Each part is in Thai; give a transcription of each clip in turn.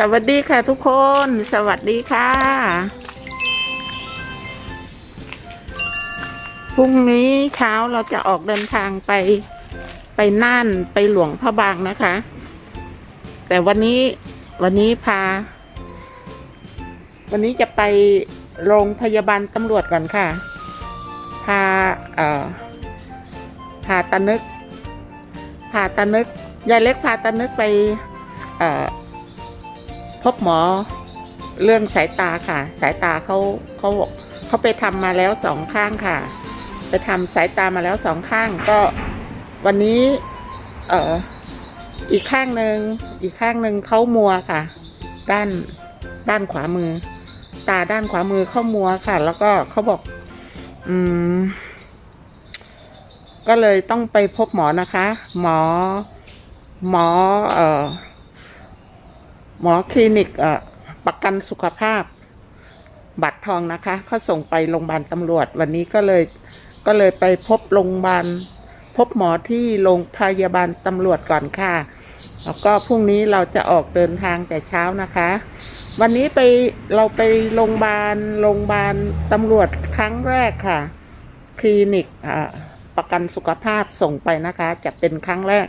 สวัสดีค่ะทุกคน สวัสดีค่ะ พรุ่งนี้เช้าเราจะออกเดินทางไปไปน่านไปหลวงพระบางนะคะ แต่วันนี้วันนี้พา วันนี้จะไปโรงพยาบาลตำรวจก่อนค่ะ พาเอ่อพาตานึก พาตานึกยายเล็กพาตานึกไปเอ่อ พบหมอเรื่องสายตาค่ะ สายตาเขาเขาเขาไปทำมาแล้วสองข้างค่ะ ไปทำสายตามาแล้วสองข้างก็วันนี้เอ่ออีกข้างหนึ่งอีกข้างหนึ่งเขามัวค่ะ ด้านด้านขวามือ ตาด้านขวามือเขามัวค่ะ แล้วก็เขาบอก อืม ก็เลยต้องไปพบหมอนะคะ หมอหมอ เอ่อ หมอคลินิกประกันสุขภาพ บัตรทองนะคะเขาส่งไปโรงพยาบาลตำรวจ วันนี้ก็เลยก็เลยไปพบโรงพยาบาลพบหมอที่โรงพยาบาลตำรวจก่อนค่ะ แล้วก็พรุ่งนี้เราจะออกเดินทางแต่เช้านะคะ วันนี้ไปเราไปโรงพยาบาลโรงพยาบาลตำรวจครั้งแรกค่ะ คลินิกประกันสุขภาพส่งไปนะคะ จะเป็นครั้งแรก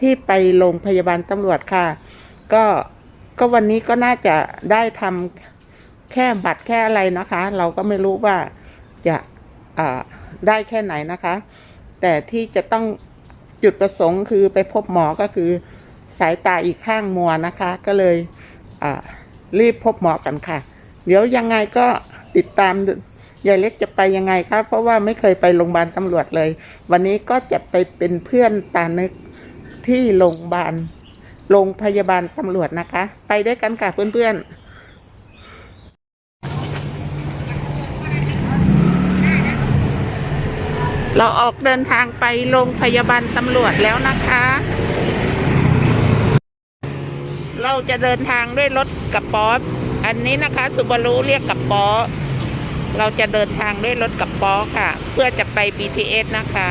ที่ไปโรงพยาบาลตำรวจค่ะ ก็ ก็วันนี้ก็น่าจะได้ทำแค่บัตรแค่อะไรนะคะ เราก็ไม่รู้ว่าจะได้แค่ไหนนะคะ แต่ที่จะต้องจุดประสงค์คือไปพบหมอก็คือสายตาอีกข้างมัวนะคะ ก็เลยรีบพบหมอกันค่ะ เดี๋ยวยังไงก็ติดตามยายเล็กจะไปยังไงครับเพราะว่าไม่เคยไปโรงพยาบาลตำรวจเลย วันนี้ก็จะไปเป็นเพื่อนตานึกที่โรงพยาบาล โรงพยาบาลตำรวจนะคะ ไปด้วยกันค่ะเพื่อนๆเราออกเดินทางไปโรงพยาบาลตำรวจแล้วนะคะ เราจะเดินทางด้วยรถกับป๊ออันนี้นะคะสุบารุเรียกกับป๊อเราจะเดินทางด้วยรถกับป๊อค่ะ เพื่อจะไป BTS นะคะ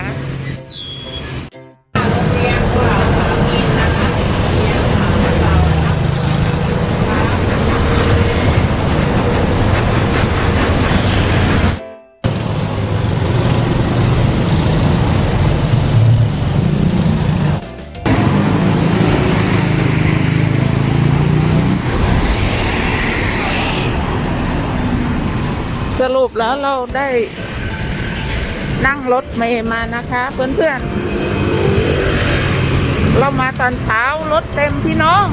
แล้วเราได้นั่งรถเมย์มานะคะ เพื่อนๆ เรามาตอนเช้ารถเต็มพี่น้อง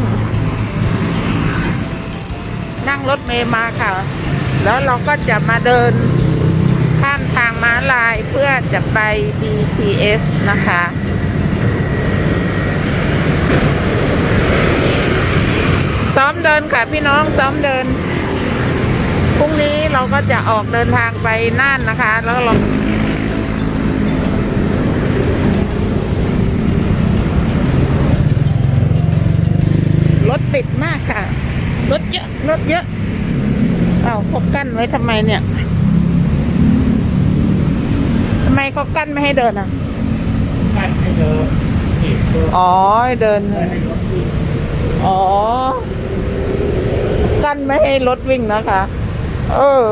นั่งรถเมย์มาค่ะ แล้วเราก็จะมาเดินข้ามทางม้าลายเพื่อจะไป BTS นะคะซ้อมเดินค่ะพี่น้องซ้อมเดิน ก็จะออกเดินทางไปน่านนะคะ แล้วเรารถติดมากค่ะ รถเยอะรถเยอะเอาเขากั้นไว้ทำไมเนี่ยทำไมเขากั้นไม่ให้เดินอะการให้เดินนี่ตัวอ๋อให้เดินให้รถที่อ๋อ กั้นไม่ให้รถวิ่งนะคะ เออ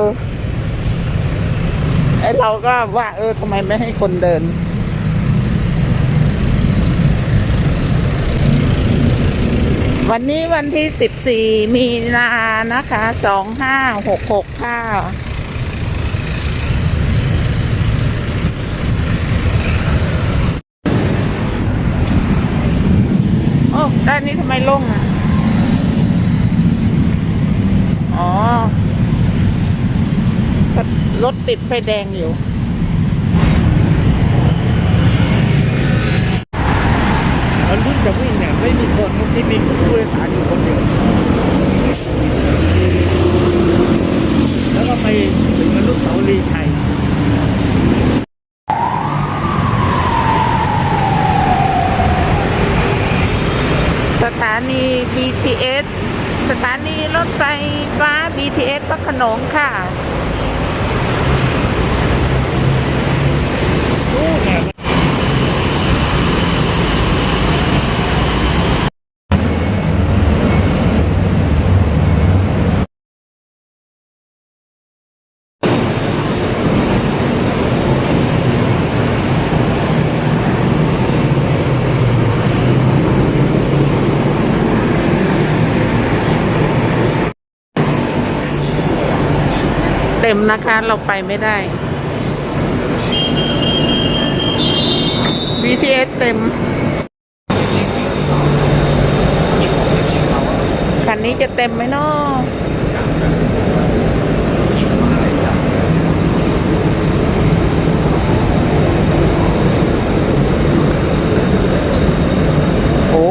ไอเราก็ว่า เออทำไมไม่ให้คนเดิน วันนี้วันที่สิบสี่มีนานะคะสองห้าหกหกค่ะโอ้ด้านนี้ทำไมล่งอะ อ๋อ รถติดไฟแดงอยู่มันรุ่นจะวิ่งเนี่ยไม่มีคนที่มีผู้โดยสารอยู่คนเดียว แล้วก็ไปถึงอนุสาวรีย์ชัยสถานี BTS สถานีรถไฟฟ้า BTS พระโขนงค่ะ รู้เนี่ย นะคะ เราไปไม่ได้ BTS เต็ม คันนี้จะเต็มไหมเนาะโอ้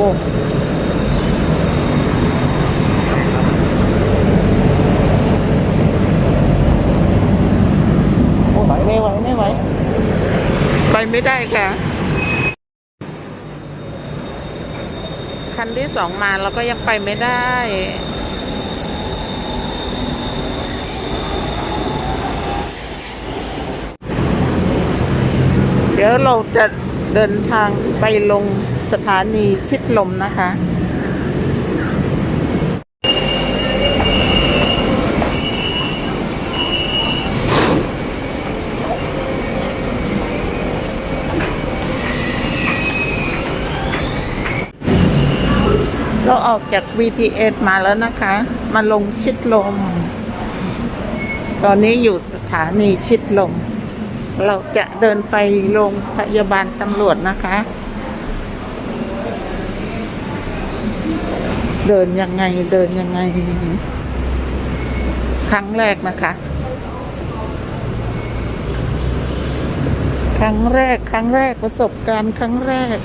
โอ้ไม่ไหวไม่ไหว ไปไม่ได้ค่ะ คันที่สองมาเราก็ยังไปไม่ได้เดี๋ยวเราจะเดินทางไปลงสถานีชิดลมนะคะ ออกจาก BTS มาแล้วนะคะ มาลงชิดลม ตอนนี้อยู่สถานีชิดลม เราจะเดินไปโรงพยาบาลตำรวจนะคะ เดินยังไงเดินยังไง ครั้งแรกนะคะ ครั้งแรกครั้งแรกประสบการณ์ครั้งแรก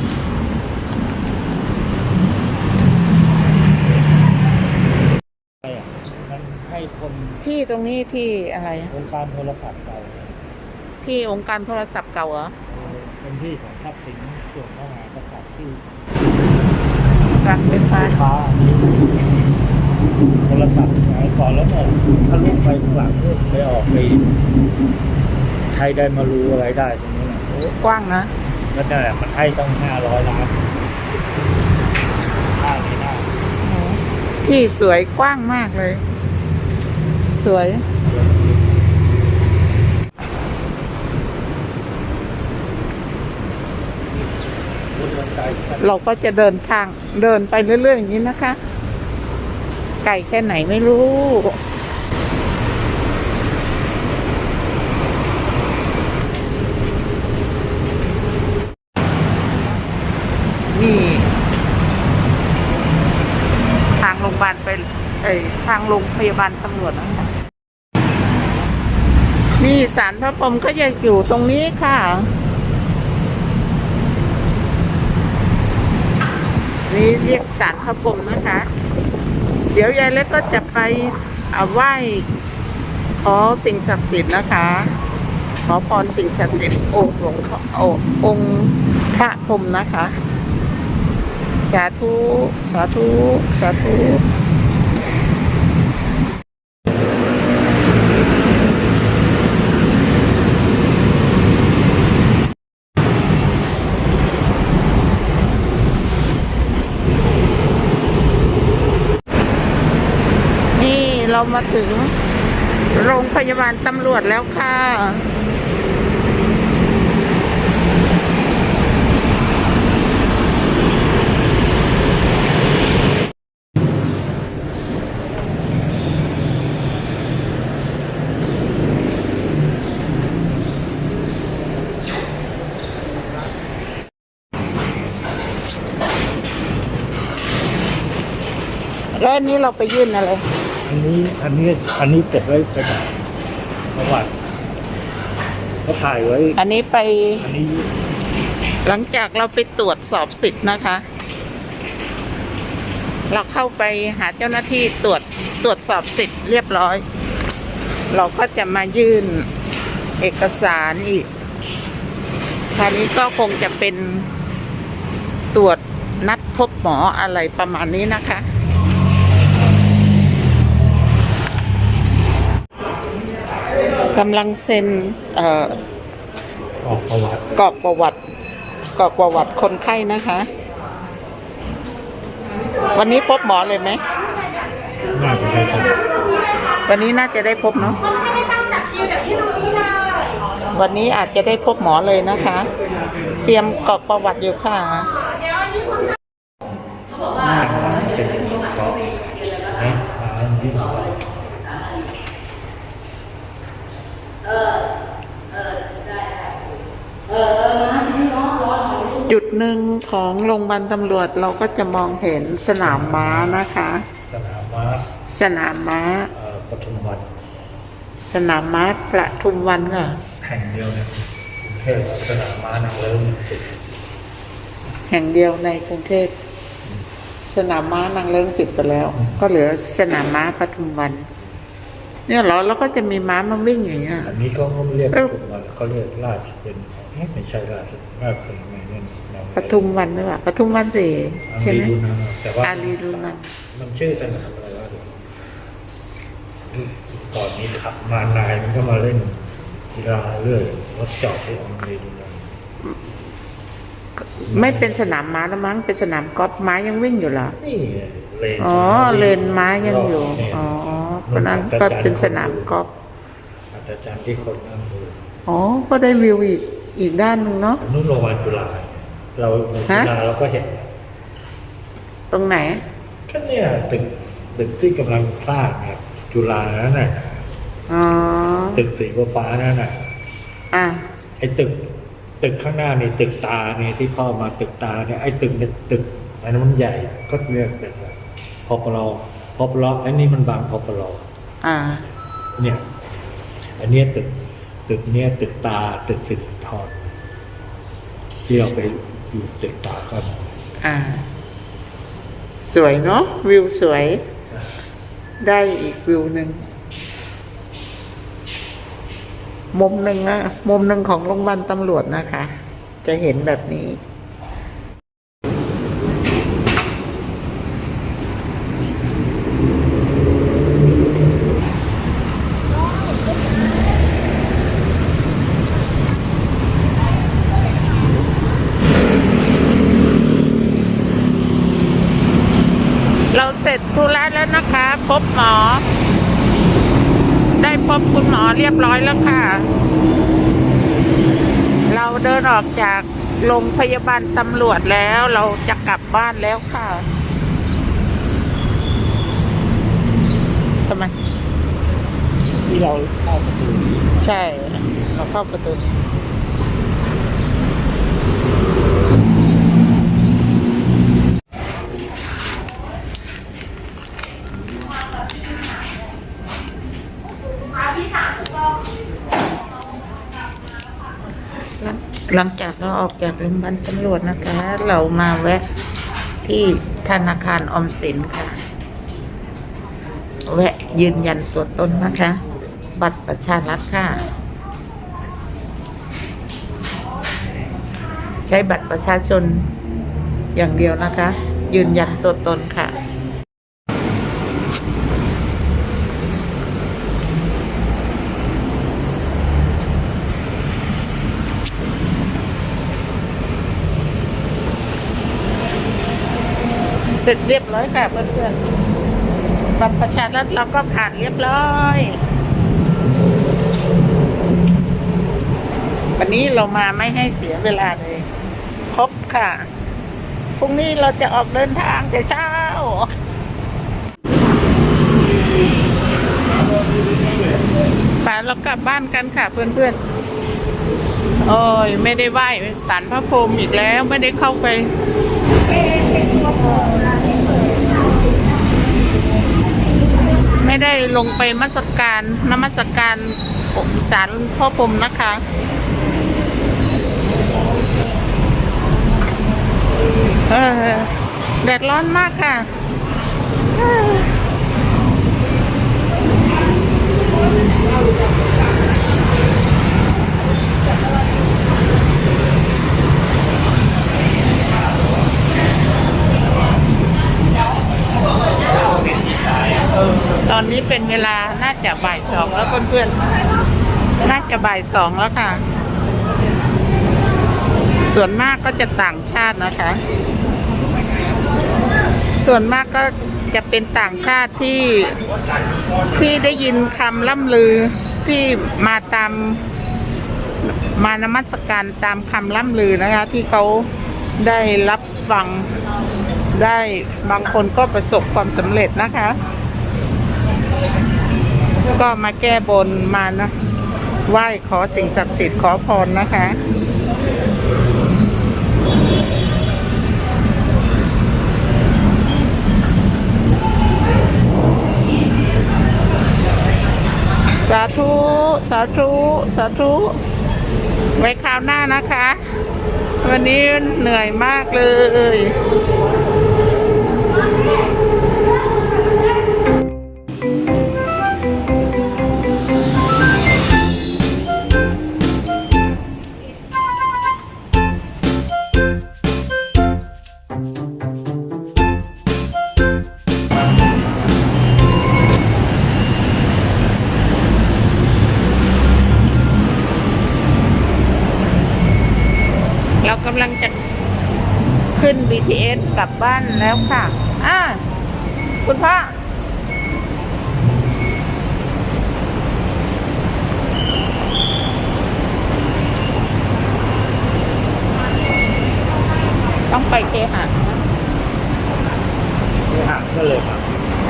อะไรอะมันให้ คนที่ตรงนี้ที่อะไรอะวงการโทรศัพท์เก่าที่องค์การโทรศัพท์เก่าเหรอเออเป็นที่ของทัพสินส่วนพระมหากษัตริย์ที่การไฟฟ้าฟ้าโทรศัพท์สมัยก่อนแล้วเนี่ยถ้าลูกไปข้างหลังลูกไปออกไปไทยได้มารู้อะไรได้ตรงนี้นะโอ้กว้างนะนั่นแหละมันให้ต้องห้าร้อยล้านค่านี้ได้ที่สวยกว้างมากเลย สวยเราก็จะเดินทางเดินไปเรื่อยๆอย่างนี้นะคะ ไกลแค่ไหนไม่รู้ นี่ ทางโรงพยาบาลไปเอ้ทางโรงพยาบาลตำรวจนะคะ นี่สารพระพรหมก็จะอยู่ตรงนี้ค่ะ นี่เรียกสารพระพรหมนะคะ เดี๋ยวยายเล็กก็จะไปอาไหว้ขอสิ่งศักดิ์สิทธิ์นะคะ ขอพรสิ่งศักดิ์สิทธิ์องค์หลวงพ่ออองค์พระพรหมนะคะ สาธุ สาธุ สาธุ นี่ เรามาถึงโรงพยาบาลตำรวจแล้วค่ะ แล้วนี้เราไปยื่นอะไร นนี้อันนี้อันนี้เก็บไว้เป็นประวัติเขาถ่ายไว้ อันนี้ไปอันนี้หลังจากเราไปตรวจสอบสิทธิ์นะคะ เราเข้าไปหาเจ้าหน้าที่ตรวจตรวจสอบสิทธิ์เรียบร้อย เราก็จะมายื่นเอกสารอีกคราวนี้ก็คงจะเป็นตรวจนัดพบหมออะไรประมาณนี้นะคะ กำลังเซ็นเอ่อออกประวัติกรอกประวัติกรอกประวัติคนไข้นะคะ วันนี้พบหมอเลยไหม น่าจะได้ครับวันนี้น่าจะได้พบเนาะวันนี้อาจจะได้พบหมอเลยนะคะ เตรียมกรอกประวัติอยู่ค่ะข้างหลังเป็นสีเกาะเนี่ยมาอันนี้ หนึ่งของโรงพยาบาลตำรวจเราก็จะมองเห็นสนามม้านะคะ สนามม้าสนามม้าเอ่อปทุมวันสนามม้าประทุมวันค่ะ แห่งเดียวในกรุงเทพสนามม้านางเลิ้งติดแห่งเดียวในกรุงเทพสนามม้านางเลิ้งปิดไปแล้ว ก็เหลือสนามม้าปทุมวัน เนี่ยเหรอแล้วก็จะมีม้ามาวิ่งอย่างเงี้ย อันนี้ก็ไม่เรียกปเอ้าทุมวันเขาเรียกราชเป็นเอ๊ะไม่ใช่ราชราชเป็นไงเนี่ยนางเลิ้ง ปทุมวันหรือเปล่าปทุมวันสี่อันใช่ไหมนี้ดูนะแต่ว่าอารีดูนังมันชื่อสนามอะไรวะเดี๋ยวก่อนนี้ขับมานายมันก็มาเล่นกีฬาเรื่อยรถจอดที่อังกฤษดูนะไม่เป็นสนามม้าแล้วมั้งเป็นสนามกอล์ฟม้ายังวิ่งอยู่เหรอนี่เลนอ๋อเลนม้ายังอยู่เนี่อ๋อเพราะนั้นก็เป็นสนามกอล์ฟอาจารย์ที่คนนั่งดูอ๋อก็ได้วิวอีกอีกด้านหนึ่งเนาะนู่นโรงพยาบาลจุฬา เราจุฮะฬาเราก็เห็นตรงไหน ก็เนี่ยตึกตึกที่กำลังสร้างเนี่ยจุฬานั่นน่ะอ๋อ ตึกสีฟ้าๆนั่นน่ะอะ ไอ้ตึก ตึกข้างหน้านี่ตึกตาเนี่ยที่พ่อมาตึกตาเนี่ยไอ้ตึกเนี่ยตึกอันนั้นมันใหญ่ก็เรียกเป็นพอปลอพอปลออันนี้มันบางพอปลอ อ่า เนี่ย อันเนี้ยตึก ตึกเนี้ยตึกตา ตึกสิทธรที่เราไป อยู่ตึกตากันอ่า สวยเนาะวิวสวย ได้อีกวิวหนึ่งมุมหนึ่งนะมุมหนึ่งของโรงพยาบาลตำรวจนะคะ จะเห็นแบบนี้ เราเสร็จธุระแล้วนะคะ พบหมอ ได้พบคุณหมอเรียบร้อยแล้วค่ะ เราเดินออกจากโรงพยาบาลตำรวจแล้วเราจะกลับบ้านแล้วค่ะทำไมที่เราเข้าประตูใช่ เราเข้าประตูนี้ หลังจากเราออกจากโรงพยาบาลตำรวจนะคะ เรามาแวะที่ธนาคารออมสินค่ะ แวะยืนยันตัวตนนะคะ บัตรประชารัฐค่ะ ใช้บัตรประชาชนอย่างเดียวนะคะ ยืนยันตัวตนค่ะ เสร็จเรียบร้อยค่ะเพื่อนๆบัตรประชารัฐเราก็ผ่านเรียบร้อย วันนี้เรามาไม่ให้เสียเวลาเลย ครบค่ะ พรุ่งนี้เราจะออกเดินทางแต่เช้าป่าเรากลับบ้านกันค่ะ เพื่อนๆ โอ้ย ไม่ได้ไหว้สารพระพรหมอีกแล้ว ไม่ได้เข้าไป ไม่ได้ลงไปมัสการนมัสการสารพ่อพรมนะคะ เออแดดร้อนมากค่ะเอ นี้เป็นเวลาน่าจะบ่ายสองแล้วเพื่อนๆ น่าจะบ่ายสองแล้วค่ะ ส่วนมากก็จะต่างชาตินะคะ ส่วนมากก็จะเป็นต่างชาติที่ที่ได้ยินคำล่ำลือที่มาตามมานมัสการตามคำล่ำลือนะคะ ที่เขาได้รับฟังได้บางคนก็ประสบความสำเร็จนะคะ ก็มาแก้บนมานะไหว้ขอสิ่งศักดิ์สิทธิ์ขอพรนะคะ สาธุ สาธุ สาธุ ไว้คราวหน้านะคะ วันนี้เหนื่อยมากเลย ขึ้น BTS กลับบ้านแล้วค่ะ อ่า คุณพ่อ ต้องไปเคหะนะไม่ห่างก็เลยครับ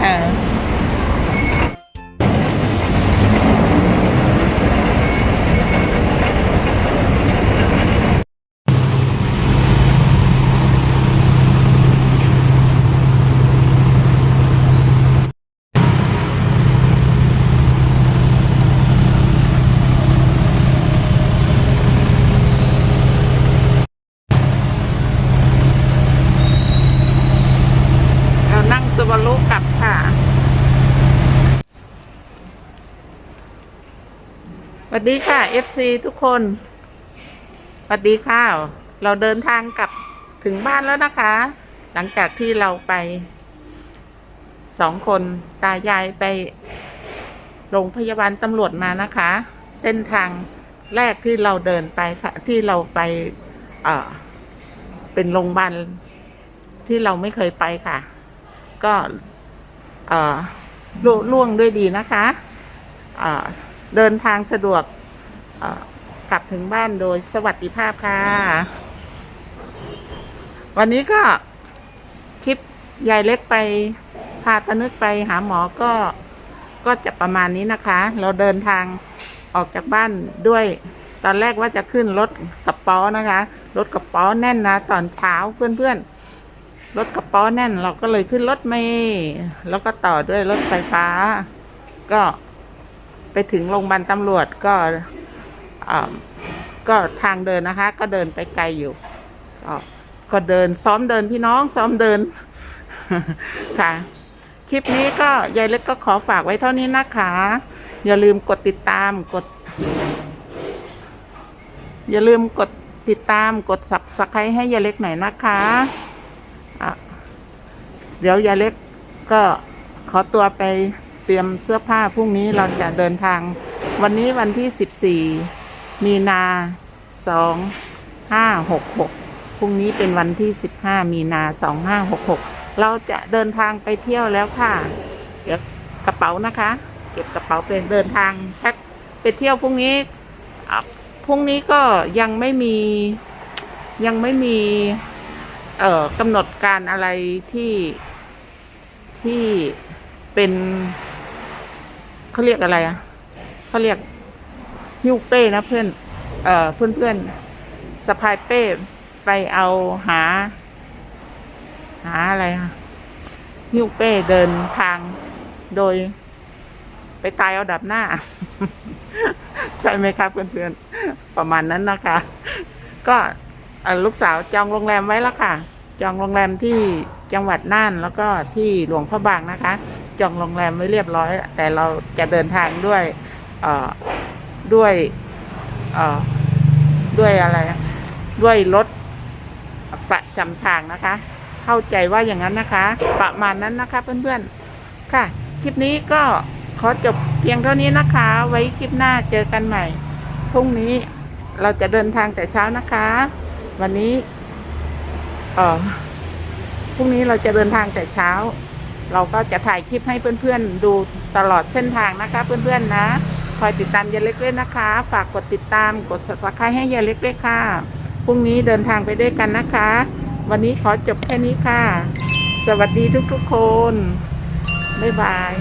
เออเรานั่งซูบารุกลับค่ะ ส วัสดีค่ะ FC ทุกคนสวัสดีค่ะ เราเดินทางกลับถึงบ้านแล้วนะคะ หลังจากที่เราไปสองคนตายายไปโรงพยาบาลตำรวจมานะคะ เส้นทางแรกที่เราเดินไปที่เราไปเออเป็นโรงพยาบาลที่เราไม่เคยไปค่ะ ก็เออล่วงด้วยดีนะคะเอ่อ เดินทางสะดวกกลับถึงบ้านโดยสวัสดิภาพค่ะ วันนี้ก็คลิปยายเล็กไปพาตานึกไปหาหมอก็ก็จะประมาณนี้นะคะ เราเดินทางออกจากบ้านด้วย ตอนแรกว่าจะขึ้นรถกระป๋อนะคะ รถกระป๋อแน่นนะ ตอนเช้าเพื่อนๆ รถกระป๋อแน่น เราก็เลยขึ้นรถเมล์แล้วก็ต่อด้วยรถไฟฟ้า ก็ ไปถึงโรงพยาบาลตำรวจก็ก็ทางเดินนะคะ ก็เดินไปไกลอยู่ ก็ก็เดินซ้อมเดินพี่น้องซ้อมเดินค่ะ คลิปนี้ก็ยายเล็กก็ขอฝากไว้เท่านี้นะคะ อย่าลืมกดติดตามกด อย่าลืมกดติดตามกด subscribe ให้ยายเล็กหน่อยนะคะะเดี๋ยวยายเล็กก็ขอตัวไป เตรียมเสื้อผ้าพรุ่งนี้เราจะเดินทาง วันนี้วันที่ 14 มีนา 2566 พรุ่งนี้เป็นวันที่ 15 มีนา 2566 เราจะเดินทางไปเที่ยวแล้วค่ะ เดี๋ยวกระเป๋านะคะ เก็บกระเป๋าเป็นเดินทางแพ็คไปเที่ยวพรุ่งนี้พรุ่งนี้ก็ยังไม่มียังไม่มี เอ่อกำหนดการอะไรที่ที่เป็น เขาเรียกอะไรอะเขาเรียกฮิ้วเป้นะเพื่อน เอ่อเพื่อนเพื่อนสะพายเป้ไปเอาหา หาอะไรอะฮิ้วเป้เดินทางโดย ไปตายเอาดับหน้า ใช่ไหมครับเพื่อนๆ ประมาณนั้นนะคะ ก็ลูกสาวจองโรงแรมไว้แล้วค่ะ จองโรงแรมที่จังหวัดน่านแล้วก็ที่หลวงพระบางนะคะ จองโรงแรมไว้เรียบร้อย แต่เราจะเดินทางด้วยด้วยด้วยอะไร ด้วยรถประจำทางนะคะ เข้าใจว่าอย่างนั้นนะคะ ประมาณนั้นนะคะเพื่อนๆ ค่ะ คลิปนี้ก็ขอจบเพียงเท่านี้นะคะ ไว้คลิปหน้าเจอกันใหม่ พรุ่งนี้เราจะเดินทางแต่เช้านะคะ วันนี้ เออพรุ่งนี้เราจะเดินทางแต่เช้า เราก็จะถ่ายคลิปให้เพื่อนๆดูตลอดเส้นทางนะคะ เพื่อนๆนะคอยติดตามยายเล็กด้วยนะคะ ฝากกดติดตามกดสับสไครให้ยายเล็กด้วยค่ะพรุ่งนี้เดินทางไปด้วยกันนะคะ วันนี้ขอจบแค่นี้ค่ะ สวัสดีทุกๆคนบ๊ายบาย